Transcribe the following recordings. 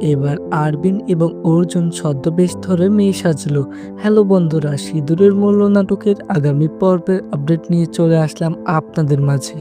এবার আরবিন এবং অর্জুন ছদ্মবেশ ধরে মেয়ে সাজলো। হ্যালো বন্ধুরা, সিঁদুরের মূল্য নাটকের আগামী পর্বের আপডেট নিয়ে চলে আসলাম আপনাদের মাঝে।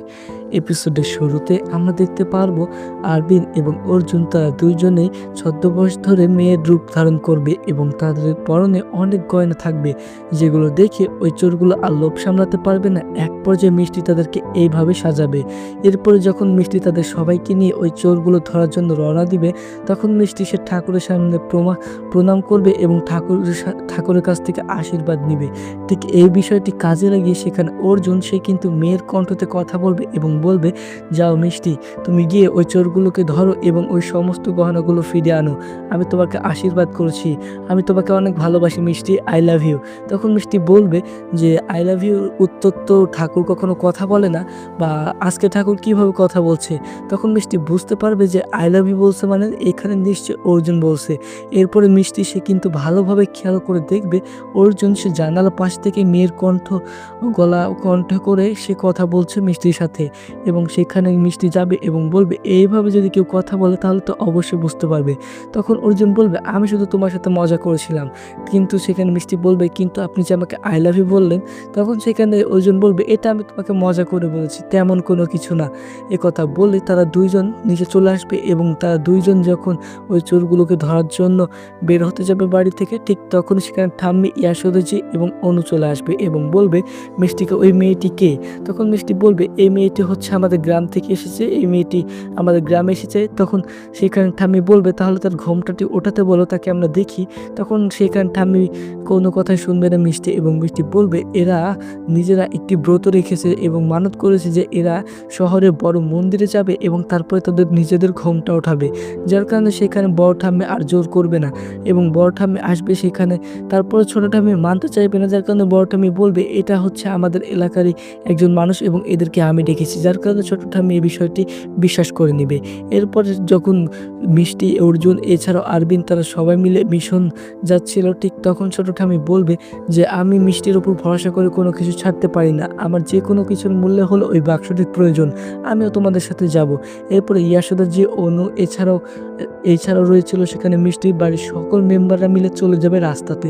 এপিসোডের শুরুতে আমরা দেখতে পারব আরবিন এবং অর্জুন তারা দুইজনেই ছদ্মবয়স ধরে মেয়ের রূপ ধারণ করবে এবং তাদের পরনে অনেক গয়না থাকবে, যেগুলো দেখে ওই চোরগুলো আর লোভ সামলাতে পারবে না। এক পর্যায়ে মিষ্টি তাদেরকে এইভাবে সাজাবে। এরপরে যখন মিষ্টি তাদের সবাইকে নিয়ে ওই চোরগুলো ধরার জন্য রওনা দিবে, তখন মিষ্টি সে ঠাকুরের সামনে প্রমা, প্রণাম করবে এবং ঠাকুরের ঠাকুরের কাছ থেকে আশীর্বাদ নিবে। ঠিক এই বিষয়টি কাজে লাগিয়ে সেখানে অর্জুন, সে কিন্তু মেয়ের কণ্ঠতে কথা বলবে এবং বলবে, যাও মিষ্টি, তুমি গিয়ে ওই চোরগুলোকে ধরো এবং ওই সমস্ত গহনাগুলো ফিরে আনো। আমি তোমাকে আশীর্বাদ করছি। আমি তোমাকে অনেক ভালোবাসি মিষ্টি, আই লাভ ইউ। তখন মিষ্টি বলবে যে, আই লাভ ইউ, উত্তর তো ঠাকুর কখনো কথা বলে না বা আজকে ঠাকুর কীভাবে কথা বলছে? তখন মিষ্টি বুঝতে পারবে যে, আই লাভ ইউ বলছে মানে এখানে নিশ্চয় অর্জুন বলছে। এরপরে মিষ্টি সে কিন্তু ভালোভাবে খেয়াল করে দেখবে, অর্জুন সে জানালা পাশ থেকে মেয়ের কণ্ঠ, গলা কণ্ঠ করে সে কথা বলছে মিষ্টির সাথে। এবং সেখানে মিষ্টি যাবে এবং বলবে, এইভাবে যদি কেউ কথা বলে তাহলে তো অবশ্যই বুঝতে পারবে। তখন অর্জুন বলবে, আমি শুধু তোমার সাথে মজা করেছিলাম। কিন্তু সেখানে মিষ্টি বলবে, কিন্তু আপনি যে আমাকে আই লাভ ইউ বললেন, তখন সেখানে অর্জুন বলবে, এটা আমি তোমাকে মজা করে বলেছি, তেমন কোনো কিছু না। এ কথা বলে তারা দুইজন নিচে চলে আসবে এবং তারা দুইজন যখন ওই চোরগুলোকে ধরার জন্য বের হতে যাবে বাড়ি থেকে, ঠিক তখন সেখানে ঠাম্মি ইয়াসোদজি এবং অনু চলে আসবে এবং বলবে, মিষ্টিকে, ওই মেয়েটি কে? তখন মিষ্টি বলবে, এই মেয়েটি হচ্ছে আমাদের গ্রাম থেকে এসেছে, এই মেয়েটি আমাদের গ্রামে এসেছে। তখন সেখানে ঠাম্মি বলবে, তাহলে তার ঘোমটাটি ওঠাতে বলো, তাকে আমরা দেখি। তখন সেখানে ঠাম্মি কোনো কথাই শুনবে না, মিষ্টি এবং মিষ্টি বলবে, এরা নিজেরা একটি ব্রত রেখেছে এবং মানত করেছে যে এরা শহরে বড় মন্দিরে যাবে এবং তারপরে তাদের নিজেদের ঘোমটা ওঠাবে। যার কারণে সেখানে বড় ঠাম্মে আর জোর করবে না এবং বড় ঠাম্মে আসবে সেখানে। তারপরে ছোট ঠাম্মি মানতে চাইবে না, যার কারণে বড় ঠাম্মি বলবে, এটা হচ্ছে আমাদের এলাকারই একজন মানুষ এবং এদেরকে আমি ডেকেছি। যার কারণে ছোট ঠাম্মি এই বিষয়টি বিশ্বাস করে নেবে। এরপরে যখন মিষ্টি, অর্জুন, এছাড়াও আরবিন তারা সবাই মিলে মিশন যাচ্ছিল, ঠিক তখন ছোট ঠাম্মি বলবে যে, আমি মিষ্টির ওপর ভরসা করে কোনো কিছু ছাড়তে পারি না। আমার যে কোনো কিছুর মূল্য হলো ওই বাক্সটির প্রয়োজন। আমিও তোমাদের সাথে যাব। এরপরে ইয়াসুদার যে অনু, এছাড়াও এছাড়াও রয়েছিল সেখানে মিষ্টি বাড়ির সকল মেম্বাররা মিলে চলে যাবে রাস্তাতে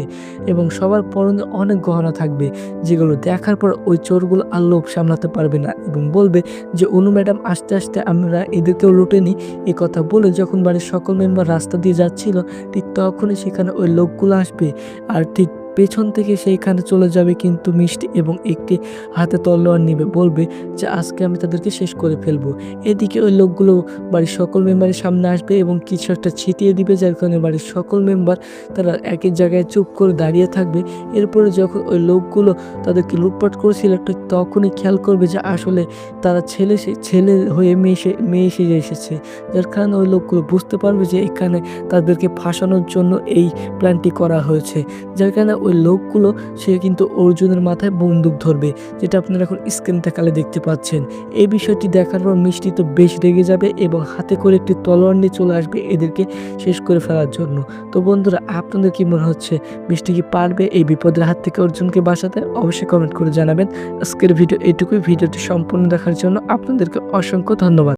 এবং সবার পরনে অনেক গহনা থাকবে, যেগুলো দেখার পর ওই চোরগুলো আর লোভ সামলাতে পারবে না এবং বলবে যে, অনু ম্যাডাম, আস্তে আস্তে আমরা এদেরকেও লুটে নিই। এ কথা বলে যখন বাড়ির সকল মেম্বার রাস্তা দিয়ে যাচ্ছিল, ঠিক তখনই সেখানে ওই লোকগুলো আসবে। আর ঠিক পেছন থেকে সেইখানে চলে যাবে কিন্তু মিষ্টি এবং একটি হাতে তলোয়ার নিবে, বলবে যে, আজকে আমি তাদেরকে শেষ করে ফেলব। এদিকে ওই লোকগুলো বাড়ির সকল মেম্বারের সামনে আসবে এবং কিছু একটা ছিটিয়ে দিবে, যার কারণে বাড়ির সকল মেম্বার তারা একই জায়গায় চুপ করে দাঁড়িয়ে থাকবে। এরপরে যখন ওই লোকগুলো তাদেরকে লুটপাট করেছিল, ঠিক তখনই খেয়াল করবে যে, আসলে তারা ছেলে ছেলে হয়ে মেয়ে মেয়ে সেজে এসেছে। যার কারণে ওই লোকগুলো বুঝতে পারবে যে, এখানে তাদেরকে ফাঁসানোর জন্য এই প্ল্যানটি করা হয়েছে। যার কারণে ওই লোকগুলো, সে কিন্তু অর্জুনের মাথায় বন্দুক ধরবে, যেটা আপনারা এখন স্ক্রিন তাকালে দেখতে পাচ্ছেন। এই বিষয়টি দেখার পর মিষ্টি তো বেশ রেগে যাবে এবং হাতে করে একটি তলোয়ার নিয়ে চলে আসবে এদেরকে শেষ করে ফেলার জন্য। তো বন্ধুরা, আপনাদের কি মনে হচ্ছে? মিষ্টি কি পারবে এই বিপদের হাত থেকে অর্জুনকে বাঁচাতে? অবশ্যই কমেন্ট করে জানাবেন। আজকের ভিডিও এটুকুই। ভিডিওটি সম্পূর্ণ দেখার জন্য আপনাদেরকে অসংখ্য ধন্যবাদ।